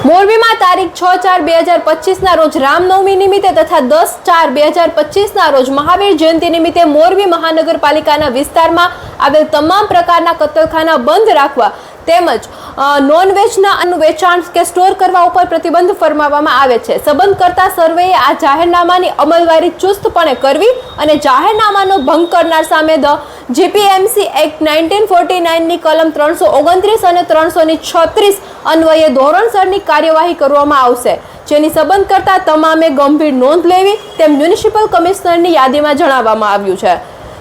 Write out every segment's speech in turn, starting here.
મોરબીમાં તારીખ છ ચાર બે હજાર પચીસના રોજ રામનવમી નિમિત્તે તથા દસ ચાર બે હજાર પચીસના રોજ મહાવીર જયંતિ નિમિત્તે મોરબી મહાનગરપાલિકાના વિસ્તારમાં આવેલ તમામ પ્રકારના કતલખાના બંધ રાખવા તેમજ નોનવેજના અન્ન વેચાણ કે સ્ટોર કરવા ઉપર પ્રતિબંધ ફરમાવવામાં આવે છે. સંબંધ કરતા સર્વેએ આ જાહેરનામાની અમલવારી ચુસ્તપણે કરવી અને જાહેરનામાનો ભંગ કરનાર સામે the GPMC act nineteen forty નાઇનની કલમ ત્રણસો ઓગણત્રીસ અને ત્રણસો છત્રીસ અન્વયે ધોરણસરની કાર્યવાહી કરવામાં આવશે, જેની સંબંધ કરતા તમામે ગંભીર નોંધ લેવી તેમ મ્યુનિસિપલ કમિશનરની યાદીમાં જણાવવામાં આવ્યું છે.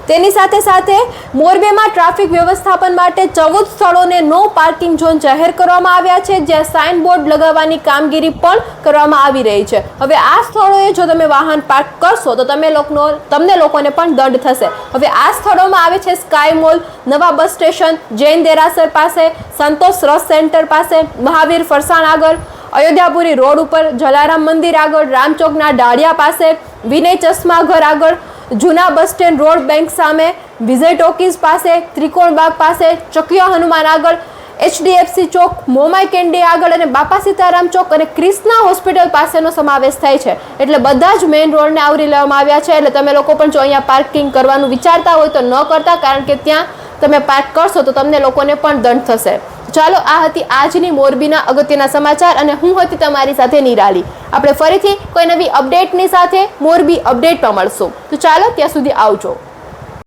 તેની સાથે સાથે મોરબીમાં ટ્રાફિક વ્યવસ્થાપન માટે ચૌદ સ્થળોને નો પાર્કિંગ ઝોન જાહેર કરવામાં આવ્યા છે, જ્યાં સાઇન બોર્ડ લગાવવાની કામગીરી પણ કરવામાં આવી રહી છે. હવે આ સ્થળોએ જો તમે વાહન પાર્ક કરશો, તો તમે લોકોનો, તમને લોકોને પણ દંડ થશે. હવે આ સ્થળોમાં આવે છે સ્કાય મોલ નવા બસ સ્ટેશન, જૈન દેરાસર પાસે, સંતોષ રસ સેન્ટર પાસે, મહાવીર ફરસાણ આગળ અયોધ્યાપુરી રોડ ઉપર, જલારામ મંદિર આગળ, રામચોકના ડાળિયા પાસે, વિનય ચશ્મા ઘર આગળ જૂના બસ સ્ટેન્ડ રોડ બેંક સામે વિજય ટોકીઝ પાસે, ત્રિકોણ બાગ પાસે, ચકિયા હનુમાન આગળ, એચડીએફસી ચોક, મોમાઈ કેન્ડી આગળ અને બાપા સીતારામ ચોક અને ક્રિષ્ના હોસ્પિટલ પાસેનો સમાવેશ થાય છે. એટલે બધા જ મેઇન રોડને આવરી લેવામાં આવ્યા છે. એટલે તમે લોકો પણ જો અહીંયા પાર્કિંગ કરવાનું વિચારતા હોય તો ન કરતા, કારણ કે ત્યાં તમે પાર્ક કરશો તો તમને લોકોને પણ દંડ થશે. ચાલો, આ હતી આજની મોરબીના અગત્યના સમાચાર અને હું હતી તમારી સાથે નિરાલી. આપણે ફરીથી કોઈ નવી અપડેટની સાથે મોરબી અપડેટમાં મળશું. તો ચાલો, ત્યાં સુધી આવજો.